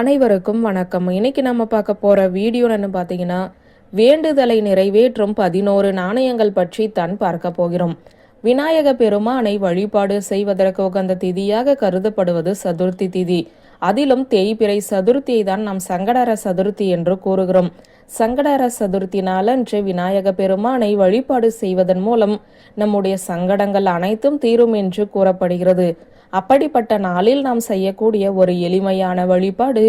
அனைவருக்கும் வணக்கம். இன்னைக்கு நம்ம பார்க்க போற வீடியோன்னு பார்த்தீங்கன்னா வேண்டுதலை நிறைவேற்றும் பதினோரு நாணயங்கள் பற்றி தான் பார்க்க போகிறோம். விநாயக பெருமானை வழிபாடு செய்வதற்கு உகந்த திதியாக கருதப்படுவது சதுர்த்தி திதி. அதிலும் தேய்பிறை சதுர்த்தியை தான் நாம் சங்கடர சதுர்த்தி என்று கூறுகிறோம். சங்கடர சதுர்த்தி நாளன்று விநாயக பெருமானை வழிபாடு செய்வதன் மூலம் நம்முடைய சங்கடங்கள் அனைத்தும் தீரும் என்று கூறப்படுகிறது. அப்படிப்பட்ட நாளில் நாம் செய்யக்கூடிய ஒரு எளிமையான வழிபாடு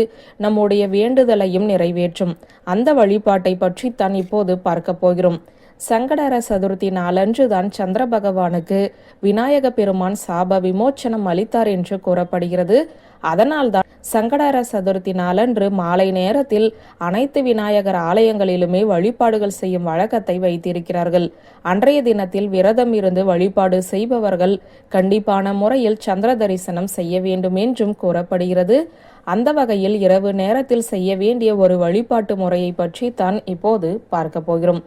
நம்முடைய வேண்டுதலையும் நிறைவேற்றும். அந்த வழிபாட்டை பற்றி தான் இப்போது பார்க்க போகிறோம். சங்கடர சதுர்த்தி நாளன்று தான் சந்திர பகவானுக்கு விநாயக பெருமான் சாப விமோச்சனம் அளித்தார் என்று கூறப்படுகிறது. அதனால்தான் சங்கடார சதுர்த்தி நாளன்று மாலை நேரத்தில் அனைத்து விநாயகர் ஆலயங்களிலுமே வழிபாடுகள் செய்யும் வழக்கத்தை வைத்திருக்கிறார்கள். அன்றைய தினத்தில் விரதம் இருந்து வழிபாடு செய்பவர்கள் கண்டிப்பான முறையில் சந்திர தரிசனம் செய்ய வேண்டும் என்றும் கூறப்படுகிறது. அந்த வகையில் இரவு நேரத்தில் செய்ய வேண்டிய ஒரு வழிபாட்டு முறையை பற்றி தான் இப்போது பார்க்க போகிறோம்.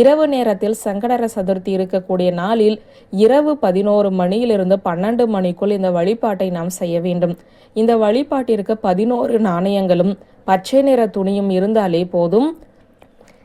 இரவு நேரத்தில் சங்கடர சதுர்த்தி இருக்கக்கூடிய நாளில் இரவு பதினோரு மணியிலிருந்து பன்னெண்டு மணிக்குள் இந்த வழிபாட்டை நாம் செய்ய வேண்டும். இந்த வழிபாட்டிற்கு பதினோரு நாணயங்களும் பச்சை நிற துணியும் இருந்தாலே போதும்.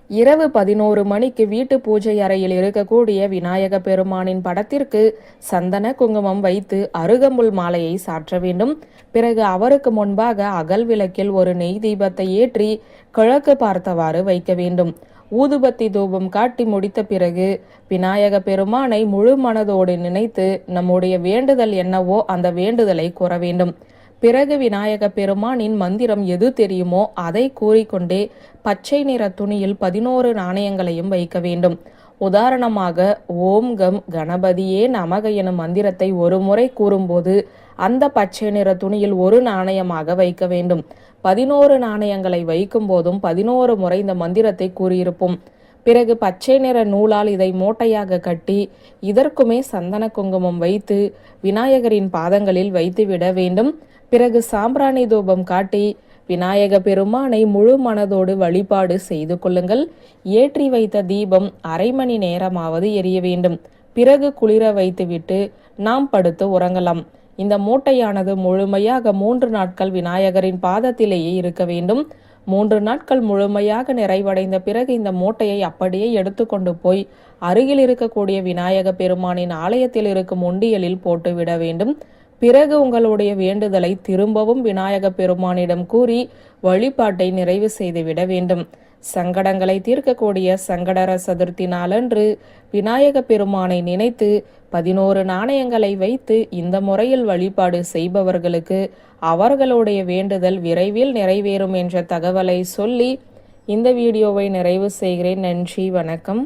இரவு பதினோரு மணிக்கு வீட்டு பூஜை அறையில் இருக்கக்கூடிய விநாயக பெருமானின் படத்திற்கு சந்தன குங்குமம் வைத்து அருகம்புல் மாலையை சாற்ற வேண்டும். பிறகு அவருக்கு முன்பாக அகல் விளக்கில் ஒரு நெய் தீபத்தை ஏற்றி கிழக்கு பார்த்தவாறு வைக்க வேண்டும். ஊதுபத்தி தூபம் காட்டி முடித்த பிறகு விநாயக பெருமானை முழு மனதோடு நினைத்து நம்முடைய வேண்டுதல் என்னவோ அந்த வேண்டுதலை கூற வேண்டும். பிறகு விநாயக பெருமானின் மந்திரம் எது தெரியுமோ அதை கூறிக்கொண்டே பச்சை நிற துணியில் பதினோரு நாணயங்களையும் வைக்க வேண்டும். உதாரணமாக ஓம் கம் கணபதியே நமக எனும் மந்திரத்தை ஒரு முறை கூறும்போது அந்த பச்சை நிற துணியில் ஒரு நாணயமாக வைக்க வேண்டும். பதினோரு நாணயங்களை வைக்கும் போதும் பதினோரு முறை இந்த மந்திரத்தை கூறியிருப்போம். பிறகு பச்சை நிற நூலால் இதை மூட்டையாக கட்டி இதற்குமே சந்தன குங்குமம் வைத்து விநாயகரின் பாதங்களில் வைத்துவிட வேண்டும். பிறகு சாம்பிராணி தூபம் காட்டி விநாயக பெருமானை முழு மனதோடு வழிபாடு செய்து கொள்ளுங்கள். ஏற்றி வைத்த தீபம் அரை மணி நேரமாவது எரிய வேண்டும். பிறகு குளிர வைத்துவிட்டு நாம் படுத்து உறங்கலாம். இந்த மூட்டையானது முழுமையாக மூன்று நாட்கள் விநாயகரின் பாதத்திலேயே இருக்க வேண்டும். மூன்று நாட்கள் முழுமையாக நிறைவடைந்த பிறகு இந்த மூட்டையை அப்படியே எடுத்துக்கொண்டு போய் அருகில் இருக்கக்கூடிய விநாயக பெருமானின் ஆலயத்தில் இருக்கும் உண்டியலில் போட்டுவிட வேண்டும். பிறகு உங்களுடைய வேண்டுதலை திரும்பவும் விநாயக பெருமானிடம் கூறி வழிபாட்டை நிறைவு செய்துவிட வேண்டும். சங்கடங்களை தீர்க்கக்கூடிய சங்கடர சதுர்த்தி நாளன்று விநாயக பெருமானை நினைத்து பதினோரு நாணயங்களை வைத்து இந்த முறையில் வழிபாடு செய்பவர்களுக்கு அவர்களுடைய வேண்டுதல் விரைவில் நிறைவேறும் என்ற தகவலை சொல்லி இந்த வீடியோவை நிறைவு செய்கிறேன். நன்றி வணக்கம்.